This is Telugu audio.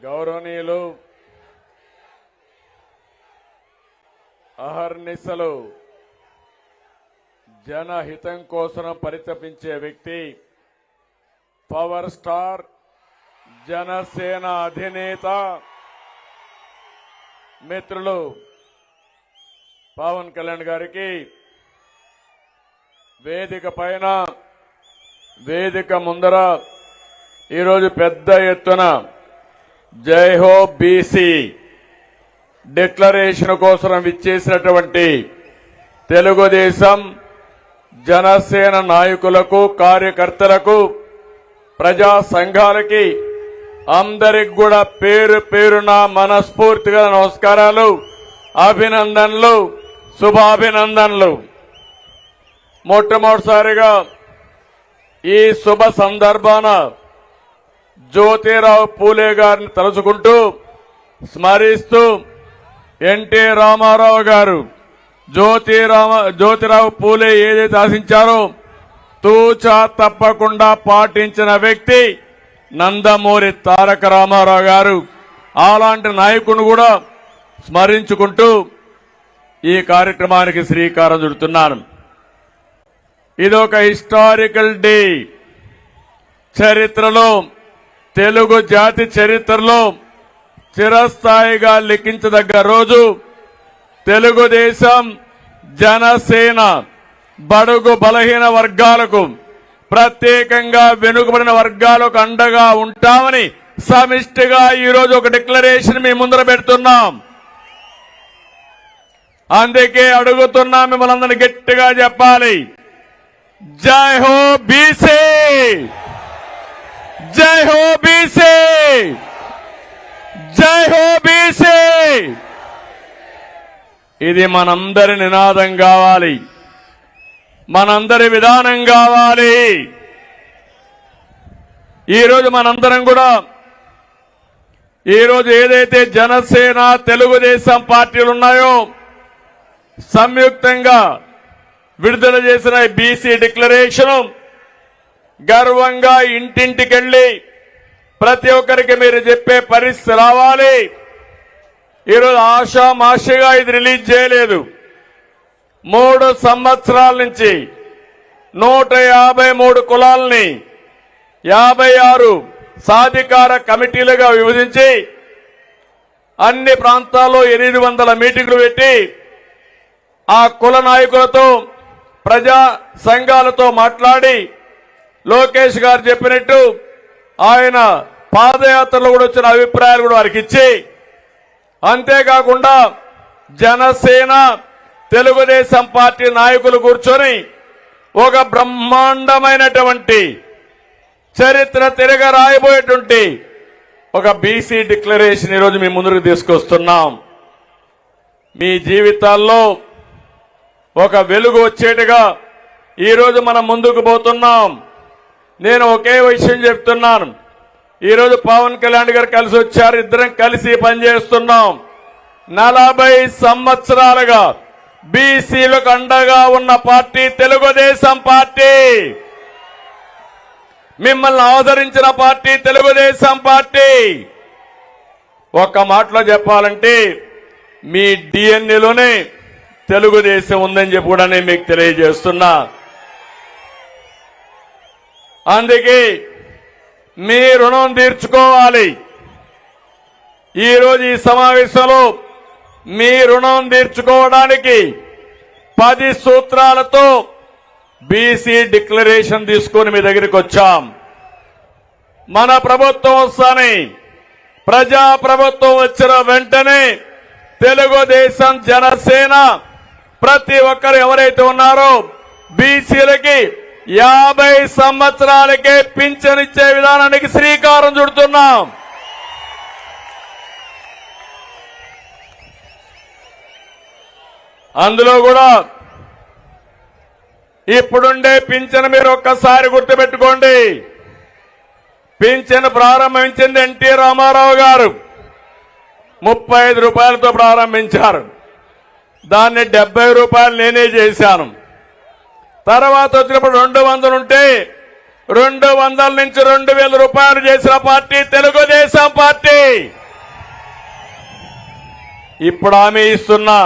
గౌరవనీయులు అహర్నిశలు జనహితం కోసం పరితపించే వ్యక్తి పవర్ స్టార్ జనసేన అధినేత మిత్రులు పవన్ కళ్యాణ్ గారికి వేదిక పైన వేదిక ముందర ఈరోజు పెద్ద ఎత్తున జై హో బీసీ. డిక్లరేషన్ కోసం విచ్చేసినటువంటి తెలుగుదేశం జనసేన నాయకులకు కార్యకర్తలకు ప్రజా సంఘాలకి అందరికి కూడా పేరు పేరున మనస్ఫూర్తిగా నమస్కారాలు అభినందనలు శుభాభినందనలు. మొట్టమొదటిసారిగా ఈ శుభ సందర్భాన జ్యోతిరావు పూలే గారిని తలుచుకుంటూ స్మరిస్తూ ఎన్టీ రామారావు గారు జ్యోతిరామ జ్యోతిరావు పూలే ఏదైతే ఆశించారో తూచా తప్పకుండా పాటించిన వ్యక్తి నందమూరి తారక రామారావు గారు. అలాంటి నాయకుడు కూడా స్మరించుకుంటూ ఈ కార్యక్రమానికి శ్రీకారం చుడుతున్నాను. ఇది ఒక హిస్టారికల్ డే చరిత్రలో తెలుగు జాతి చరిత్రలో చిరస్థాయిగా లిఖించదగ్గ రోజు తెలుగుదేశం జనసేన బడుగు బలహీన వర్గాలకు ప్రత్యేకంగా వెనుకబడిన వర్గాలకు అండగా ఉంటామని సమిష్టిగా ఈరోజు ఒక డిక్లరేషన్ మీ ముందర పెడుతున్నాం. అందుకే అడుగుతున్నా మిమ్మల్ని అందరినీ గట్టిగా చెప్పాలి. జై హో బీసీ! జై హో బీసీ! జై హో బీసీ! ఇది మనందరి నినాదం కావాలి. మనందరి విధానం కావాలి. ఈరోజు మనందరం కూడా ఈరోజు ఏదైతే జనసేన తెలుగుదేశం పార్టీలు ఉన్నాయో సంయుక్తంగా విడుదల చేసిన బీసీ డిక్లరేషన్ గర్వంగా ఇంటింటికెళ్ళి ప్రతి ఒక్కరికి మీరు చెప్పే పరిస్థితి రావాలి. ఈరోజు ఆషామాషిగా ఇది రిలీజ్ చేయలేదు. మూడు సంవత్సరాల నుంచి నూట యాభై మూడు కులాలని యాభై ఆరు సాధికార కమిటీలుగా విభజించి అన్ని ప్రాంతాల్లో ఎనిమిది వందల మీటింగులు పెట్టి ఆ కుల నాయకులతో ప్రజా సంఘాలతో మాట్లాడి లోకేష్ గారు చెప్పినట్టు ఆయన పాదయాత్రలో కూడా వచ్చిన అభిప్రాయాలు కూడా వారికి ఇచ్చి అంతేకాకుండా జనసేన తెలుగుదేశం పార్టీ నాయకులు కూర్చొని ఒక బ్రహ్మాండమైనటువంటి చరిత్ర తిరగ రాయబోయేటువంటి ఒక బీసీ డిక్లరేషన్ ఈరోజు మీ ముందుకు తీసుకొస్తున్నాం. మీ జీవితాల్లో ఒక వెలుగు వచ్చేట్టుగా ఈరోజు మనం ముందుకు పోతున్నాం. నేను ఒకే విషయం చెప్తున్నాను. ఈరోజు పవన్ కళ్యాణ్ గారు కలిసి వచ్చారు. ఇద్దరం కలిసి పనిచేస్తున్నాం. నలభై సంవత్సరాలుగా బీసీలకు అండగా ఉన్న పార్టీ తెలుగుదేశం పార్టీ. మిమ్మల్ని ఆదరించిన పార్టీ తెలుగుదేశం పార్టీ. ఒక్క మాటలో చెప్పాలంటే మీ డిఎన్ఏలోనే తెలుగుదేశం ఉందని చెప్పి కూడా నేను మీకు తెలియజేస్తున్నా. అందుకే మీ రుణం తీర్చుకోవాలి. ఈరోజు ఈ సమావేశంలో మీ రుణం తీర్చుకోవడానికి పది సూత్రాలతో బీసీ డిక్లరేషన్ తీసుకొని మీ దగ్గరికి వచ్చాం. మన ప్రభుత్వం వస్తాని ప్రజా ప్రభుత్వం వచ్చిన వెంటనే తెలుగుదేశం జనసేన ప్రతి ఒక్కరు ఎవరైతే ఉన్నారో బీసీలకి యాభై సంవత్సరాలకే పింఛనిచ్చే విధానానికి శ్రీకారం చుడుతున్నాం. అందులో కూడా ఇప్పుడుండే పింఛను మీరు ఒక్కసారి గుర్తుపెట్టుకోండి. పింఛను ప్రారంభించింది ఎన్టీ రామారావు గారు. ముప్పై ఐదు రూపాయలతో ప్రారంభించారు. దాన్ని డెబ్బై రూపాయలు నేనే చేశాను. తర్వాత వచ్చినప్పుడు రెండు వందలు ఉంటే రెండు వందల నుంచి రెండు వేల రూపాయలు చేసిన పార్టీ తెలుగుదేశం పార్టీ. ఇప్పుడు హామీ ఇస్తున్నా.